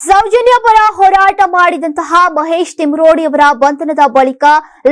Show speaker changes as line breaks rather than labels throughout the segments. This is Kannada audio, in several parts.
ಸೌಜನ್ಯ ಪರ ಹೋರಾಟ ಮಾಡಿದಂತಹ ಮಹೇಶ್ ತಿಮ್ರೋಡಿ ಅವರ ಬಂಧನದ ಬಳಿಕ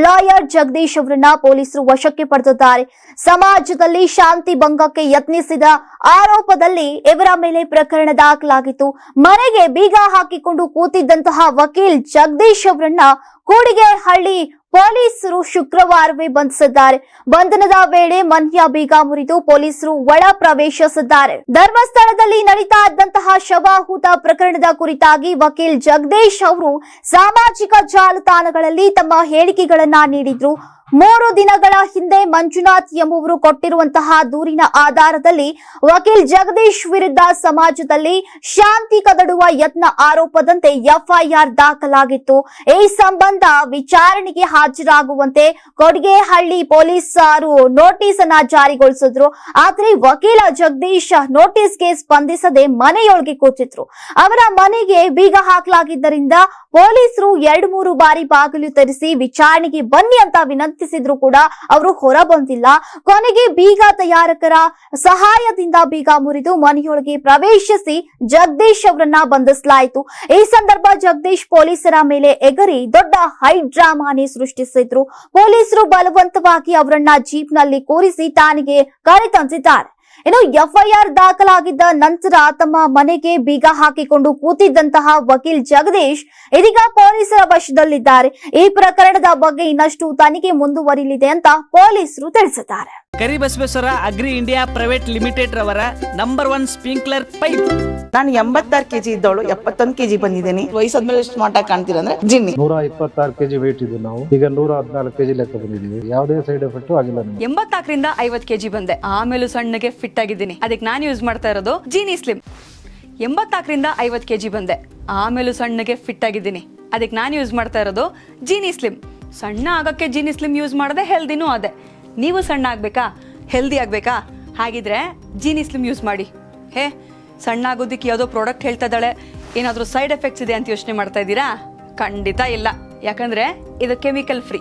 ಲಾಯರ್ ಜಗದೀಶ್ ಅವರನ್ನ ಪೊಲೀಸರು ವಶಕ್ಕೆ ಪಡೆದಿದ್ದಾರೆ. ಸಮಾಜದಲ್ಲಿ ಶಾಂತಿ ಭಂಗಕ್ಕೆ ಯತ್ನಿಸಿದ ಆರೋಪದಲ್ಲಿ ಇವರ ಮೇಲೆ ಪ್ರಕರಣ ದಾಖಲಾಗಿತ್ತು. ಮನೆಗೆ ಬೀಗ ಹಾಕಿಕೊಂಡು ಕೂತಿದ್ದಂತಹ ವಕೀಲ್ ಜಗದೀಶ್ ಅವರನ್ನ ಕೂಡಿಗೆಹಳ್ಳಿ ಪೊಲೀಸರು ಶುಕ್ರವಾರವೇ ಬಂಧಿಸಿದ್ದಾರೆ. ಬಂಧನದ ವೇಳೆ ಮನ್ಯ ಬೀಗ ಮುರಿದು ಪೊಲೀಸರು ಒಳ ಪ್ರವೇಶಿಸಿದ್ದಾರೆ. ಧರ್ಮಸ್ಥಳದಲ್ಲಿ ನಡೀತಾ ಇದ್ದಂತಹ ಶವಾಹುತ ಪ್ರಕರಣದ ಕುರಿತಾಗಿ ವಕೀಲ್ ಜಗದೀಶ್ ಅವರು ಸಾಮಾಜಿಕ ಜಾಲತಾಣಗಳಲ್ಲಿ ತಮ್ಮ ಹೇಳಿಕೆಗಳನ್ನ ನೀಡಿದ್ರು. ಮೂರು ದಿನಗಳ ಹಿಂದೆ ಮಂಜುನಾಥ್ ಎಂಬುವರು ಕೊಟ್ಟಿರುವಂತಹ ದೂರಿನ ಆಧಾರದಲ್ಲಿ ವಕೀಲ್ ಜಗದೀಶ್ ವಿರುದ್ಧ ಸಮಾಜದಲ್ಲಿ ಶಾಂತಿ ಕದಡುವ ಯತ್ನ ಆರೋಪದಂತೆ ಎಫ್ಐಆರ್ ದಾಖಲಾಗಿತ್ತು. ಈ ಸಂಬಂಧ ವಿಚಾರಣೆಗೆ ಹಾಜರಾಗುವಂತೆ ಕೊಡಿಗೆಹಳ್ಳಿ ಪೊಲೀಸರು ನೋಟಿಸ್ ಅನ್ನ ಜಾರಿಗೊಳಿಸಿದ್ರು. ಆದ್ರೆ ವಕೀಲ ಜಗದೀಶ್ ನೋಟಿಸ್ಗೆ ಸ್ಪಂದಿಸದೆ ಮನೆಯೊಳಗೆ ಕೂತಿದ್ರು. ಅವರ ಮನೆಗೆ ಬೀಗ ಹಾಕಲಾಗಿದ್ದರಿಂದ ಪೊಲೀಸರು ಎರಡು ಮೂರು ಬಾರಿ ಬಾಗಿಲು ತರಿಸಿ ವಿಚಾರಣೆಗೆ ಬನ್ನಿ ಅಂತ ವಿನಂತಿಸಿದ್ರು ಕೂಡ ಅವರು ಹೊರ ಬಂದಿಲ್ಲ ಕೊನೆಗೆ ಬೀಗ ತಯಾರಕರ ಸಹಾಯದಿಂದ ಬೀಗ ಮುರಿದು ಮನೆಯೊಳಗೆ ಪ್ರವೇಶಿಸಿ ಜಗದೀಶ್ ಅವರನ್ನ ಬಂಧಿಸಲಾಯಿತು. ಈ ಸಂದರ್ಭ ಜಗದೀಶ್ ಪೊಲೀಸರ ಮೇಲೆ ಎಗರಿ ದೊಡ್ಡ ಹೈ ಡ್ರಾಮಾನೆ ಸೃಷ್ಟಿಸಿದ್ರು. ಪೊಲೀಸರು ಬಲವಂತವಾಗಿ ಅವರನ್ನ ಜೀಪ್ನಲ್ಲಿ ಕೂರಿಸಿ ಠಾಣೆಗೆ ಕರೆತಂದಿದ್ದಾರೆ. ಇನ್ನು ಎಫ್ಐಆರ್ ದಾಖಲಾಗಿದ್ದ ನಂತರ ತಮ್ಮ ಮನೆಗೆ ಬೀಗ ಹಾಕಿಕೊಂಡು ಕೂತಿದ್ದಂತಹ ವಕೀಲ್ ಜಗದೀಶ್ ಇದೀಗ ಪೊಲೀಸರ ವಶದಲ್ಲಿದ್ದಾರೆ. ಈ ಪ್ರಕರಣದ ಬಗ್ಗೆ ಇನ್ನಷ್ಟು ತನಿಖೆ ಮುಂದುವರಿಯಲಿದೆ ಅಂತ ಪೊಲೀಸರು ತಿಳಿಸಿದ್ದಾರೆ.
Karibasaveshwara agri India private limited ರವರ ನಂಬರ್ ಒನ್ ಸ್ಪ್ರಿಂಕ್ಲರ್ ಪೈಪ್.
ನಾನು ಎಂಬತ್ತಾರು ಕೆಜಿ ಇದ್ದವಳು ಎಪ್ಪತ್ತೊಂದು ಕೆಜಿ ಬಂದಿದ್ದೀನಿ. ವಯಸ್ಸಾದ್ಮೇಲೆ ಸ್ಮಾರ್ಟ್ ಆಗಿ ಕಾಣ್ತೀರ ಅಂದ್ರೆ ಜಿನ್ನಿ.
ನೂರ ಇಪ್ಪತ್ತಾರು ಕೆಜಿ ವೇಟ್ ಇದ್ದು ನಾವು. ಈಗ ನೂರ ಹದಿನಾಲ್ಕು ಕೆಜಿ ಲೆಕ್ಕ ಬಂದಿದ್ದೀವಿ. ಯಾವುದೇ ಸೈಡ್ ಎಫೆಕ್ಟ್ ಆಗಿಲ್ಲ ನಮಗೆ.
ಎಂಬತ್ನಾಲ್ಕರಿಂದ ಐವತ್ ಕೆಜಿ ಬಂದೆ. ಆಮೇಲೆ ಸಣ್ಣಗೆ ಫಿಟ್ ಆಗಿದ್ದೀನಿ ಅದಕ್ಕೆ ನಾನು ಯೂಸ್ ಮಾಡ್ತಾ ಇರೋದು ಜೀನಿ ಸ್ಲಿಮ್ ಎಂಬತ್ತ್ನಾಕರಿಂದ ಐವತ್ತು ಕೆ ಜಿ ಬಂದೆ. ಆಮೇಲೂ ಸಣ್ಣಗೆ ಫಿಟ್ ಆಗಿದ್ದೀನಿ ಅದಕ್ಕೆ ನಾನು ಯೂಸ್ ಮಾಡ್ತಾ ಇರೋದು ಜೀನಿ ಸ್ಲಿಮ್ ಸಣ್ಣ ಆಗೋಕ್ಕೆ ಜೀನಿ ಸ್ಲಿಮ್ ಯೂಸ್ ಮಾಡದೆ ಹೆಲ್ದಿನೂ ಅದೇ. ನೀವು ಸಣ್ಣ ಆಗಬೇಕಾ? ಹೆಲ್ದಿ ಆಗಬೇಕಾ? ಹಾಗಿದ್ರೆ ಜೀನಿ ಸ್ಲಿಮ್ ಯೂಸ್ ಮಾಡಿ. ಹೇ, ಸಣ್ಣ ಆಗೋದಕ್ಕೆ ಯಾವುದೋ ಪ್ರಾಡಕ್ಟ್ ಹೇಳ್ತಾ ಇದ್ದಾಳೆ. ಏನಾದರೂ ಸೈಡ್ ಎಫೆಕ್ಟ್ಸ್ ಇದೆ ಅಂತ ಯೋಚನೆ ಮಾಡ್ತಾ ಇದ್ದೀರಾ? ಖಂಡಿತ ಇಲ್ಲ. ಯಾಕಂದ್ರೆ ಇದು ಕೆಮಿಕಲ್ ಫ್ರೀ